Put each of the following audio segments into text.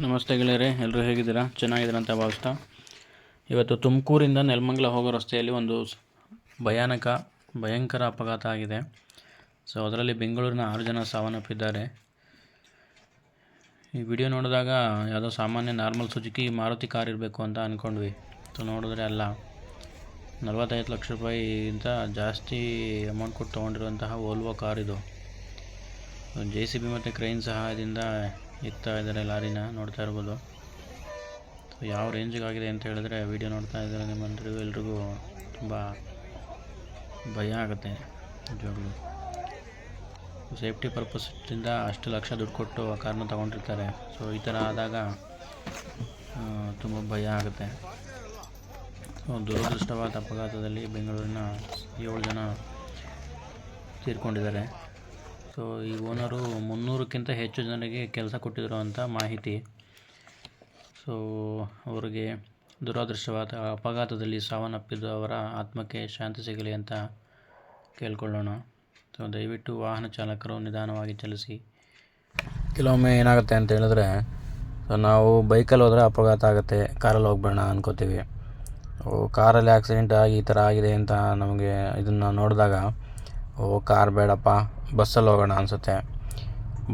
ನಮಸ್ತೆ ಗೆಳೆಯರೆ ಎಲ್ಲರೂ ಹೇಗಿದ್ದೀರಾ? ಚೆನ್ನಾಗಿದ್ದೀರಾ ಅಂತ ಭಾವಿಸ್ತಾ. ಇವತ್ತು ತುಮಕೂರಿಂದ ನೆಲಮಂಗಲ ಹೋಗೋ ರಸ್ತೆಯಲ್ಲಿ ಒಂದು ಭಯಾನಕ, ಭಯಂಕರ ಅಪಘಾತ ಆಗಿದೆ. ಸೊ, ಅದರಲ್ಲಿ ಬೆಂಗಳೂರಿನ ಆರು ಜನ ಸಾವನ್ನಪ್ಪಿದ್ದಾರೆ. ಈ ವಿಡಿಯೋ ನೋಡಿದಾಗ ಯಾವುದೋ ಸಾಮಾನ್ಯ ನಾರ್ಮಲ್ ಸುಜುಕಿ ಮಾರುತಿ ಕಾರ್ ಇರಬೇಕು ಅಂತ ಅಂದ್ಕೊಂಡ್ವಿ ಸೊ ನೋಡಿದ್ರೆ ಅಲ್ಲ, ನಲವತ್ತೈದು ಲಕ್ಷ ರೂಪಾಯಿಗಿಂತ ಜಾಸ್ತಿ ಅಮೌಂಟ್ ಕೊಟ್ಟು ತೊಗೊಂಡಿರುವಂತಹ ಓಲ್ವೋ ಕಾರ್ ಇದು. ಜೆ ಸಿ ಬಿ ಮತ್ತು ಕ್ರೈನ್ ಸಹಾಯದಿಂದ ಎತ್ತಾ ಇದ್ದಾರೆ ಲಾರಿನ ನೋಡ್ತಾ ಇರ್ಬೋದು. ಸೊ ಯಾವ ರೇಂಜಿಗೆ ಆಗಿದೆ ಅಂತ ಹೇಳಿದ್ರೆ ವಿಡಿಯೋ ನೋಡ್ತಾ ಇದ್ದಾರೆ ನಿಮ್ಮೆಲ್ಲರಿಗೂ ಎಲ್ರಿಗೂ ತುಂಬ ಭಯ ಆಗುತ್ತೆ ನಿಜವಾಗ್ಲೂ. ಸೇಫ್ಟಿ ಇಂದ ಅಷ್ಟು ಲಕ್ಷ ದುಡ್ಡು ಕೊಟ್ಟು ಆ ಕಾರ್ನ ತೊಗೊಂಡಿರ್ತಾರೆ. ಸೊ ಈ ಥರ ಆದಾಗ ತುಂಬ ಭಯ ಆಗುತ್ತೆ. ದುರದೃಷ್ಟವಾದ ಅಪಘಾತದಲ್ಲಿ ಬೆಂಗಳೂರಿನ ಏಳು ಜನ ತೀರ್ಕೊಂಡಿದ್ದಾರೆ. ಸೊ ಈ ಓನರು ಮುನ್ನೂರಕ್ಕಿಂತ ಹೆಚ್ಚು ಜನರಿಗೆ ಕೆಲಸ ಕೊಟ್ಟಿದ್ರು ಅಂತ ಮಾಹಿತಿ. ಸೊ ಅವರಿಗೆ ದುರಾದೃಷ್ಟವಾದ ಅಪಘಾತದಲ್ಲಿ ಸಾವನ್ನಪ್ಪಿದ್ದು ಅವರ ಆತ್ಮಕ್ಕೆ ಶಾಂತಿ ಸಿಗಲಿ ಅಂತ ಕೇಳ್ಕೊಳ್ಳೋಣ. ಸೊ ದಯವಿಟ್ಟು ವಾಹನ ಚಾಲಕರು ನಿಧಾನವಾಗಿ ಚಲಿಸಿ. ಕೆಲವೊಮ್ಮೆ ಏನಾಗುತ್ತೆ ಅಂತ ಹೇಳಿದ್ರೆ ಸೊ ನಾವು ಬೈಕಲ್ಲಿ ಹೋದರೆ ಅಪಘಾತ ಆಗುತ್ತೆ, ಕಾರಲ್ಲಿ ಹೋಗ್ಬೇಡ ಅನ್ಕೋತೀವಿ. ಕಾರಲ್ಲಿ ಆಕ್ಸಿಡೆಂಟ್ ಆಗಿ ಈ ಥರ ಆಗಿದೆ ಅಂತ ನಮಗೆ ಇದನ್ನು ನೋಡಿದಾಗ ಓ, ಕಾರ್ ಬೇಡಪ್ಪ, ಬಸ್ಸಲ್ಲಿ ಹೋಗೋಣ ಅನಿಸುತ್ತೆ.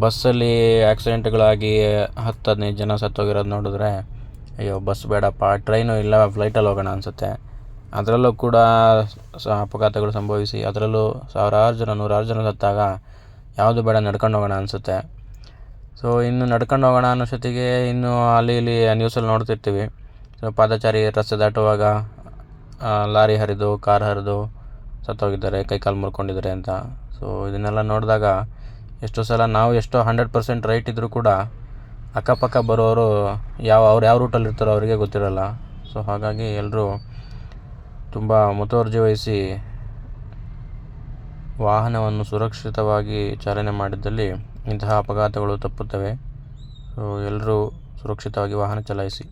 ಬಸ್ಸಲ್ಲಿ ಆ್ಯಕ್ಸಿಡೆಂಟ್ಗಳಾಗಿ ಹತ್ತು ಹದಿನೈದು ಜನ ಸತ್ತೋಗಿರೋದು ನೋಡಿದ್ರೆ, ಅಯ್ಯೋ, ಬಸ್ ಬೇಡಪ್ಪ, ಟ್ರೈನು ಇಲ್ಲ, ಫ್ಲೈಟಲ್ಲಿ ಹೋಗೋಣ ಅನಿಸುತ್ತೆ. ಅದರಲ್ಲೂ ಕೂಡ ಅಪಘಾತಗಳು ಸಂಭವಿಸಿ, ಅದರಲ್ಲೂ ಸಾವಿರಾರು ಜನ, ನೂರಾರು ಜನ ಸತ್ತಾಗ ಯಾವುದು ಬೇಡ, ನಡ್ಕೊಂಡು ಹೋಗೋಣ ಅನಿಸುತ್ತೆ. ಸೊ, ಇನ್ನು ನಡ್ಕೊಂಡು ಹೋಗೋಣ ಅನ್ನೋಷ್ಟೊತ್ತಿಗೆ ಇನ್ನು ಅಲ್ಲಿ ಇಲ್ಲಿ ನ್ಯೂಸಲ್ಲಿ ನೋಡ್ತಿರ್ತೀವಿ. ಸೊ, ಪಾದಚಾರಿ ರಸ್ತೆ ದಾಟುವಾಗ ಲಾರಿ ಹರಿದು, ಕಾರ್ ಹರಿದು ಸತ್ತೋಗಿದ್ದಾರೆ, ಕೈ ಕಾಲು ಮುರ್ಕೊಂಡಿದ್ದಾರೆ ಅಂತ. ಸೊ ಇದನ್ನೆಲ್ಲ ನೋಡಿದಾಗ ಎಷ್ಟೋ ಸಲ ನಾವು ಎಷ್ಟೋ ಹಂಡ್ರೆಡ್ ಪರ್ಸೆಂಟ್ ರೈಟ್ ಇದ್ದರೂ ಕೂಡ ಅಕ್ಕಪಕ್ಕ ಬರೋರು ಯಾವ, ಅವ್ರು ಯಾವ ರೂಟಲ್ಲಿ ಇರ್ತಾರೋ ಅವರಿಗೆ ಗೊತ್ತಿರಲ್ಲ. ಸೊ ಹಾಗಾಗಿ ಎಲ್ಲರೂ ತುಂಬ ಮುತುವರ್ಜಿ ವಹಿಸಿ ವಾಹನವನ್ನು ಸುರಕ್ಷಿತವಾಗಿ ಚಾಲನೆ ಮಾಡಿದ್ದಲ್ಲಿ ಇಂತಹ ಅಪಘಾತಗಳು ತಪ್ಪುತ್ತವೆ. ಸೊ ಎಲ್ಲರೂ ಸುರಕ್ಷಿತವಾಗಿ ವಾಹನ ಚಲಾಯಿಸಿ.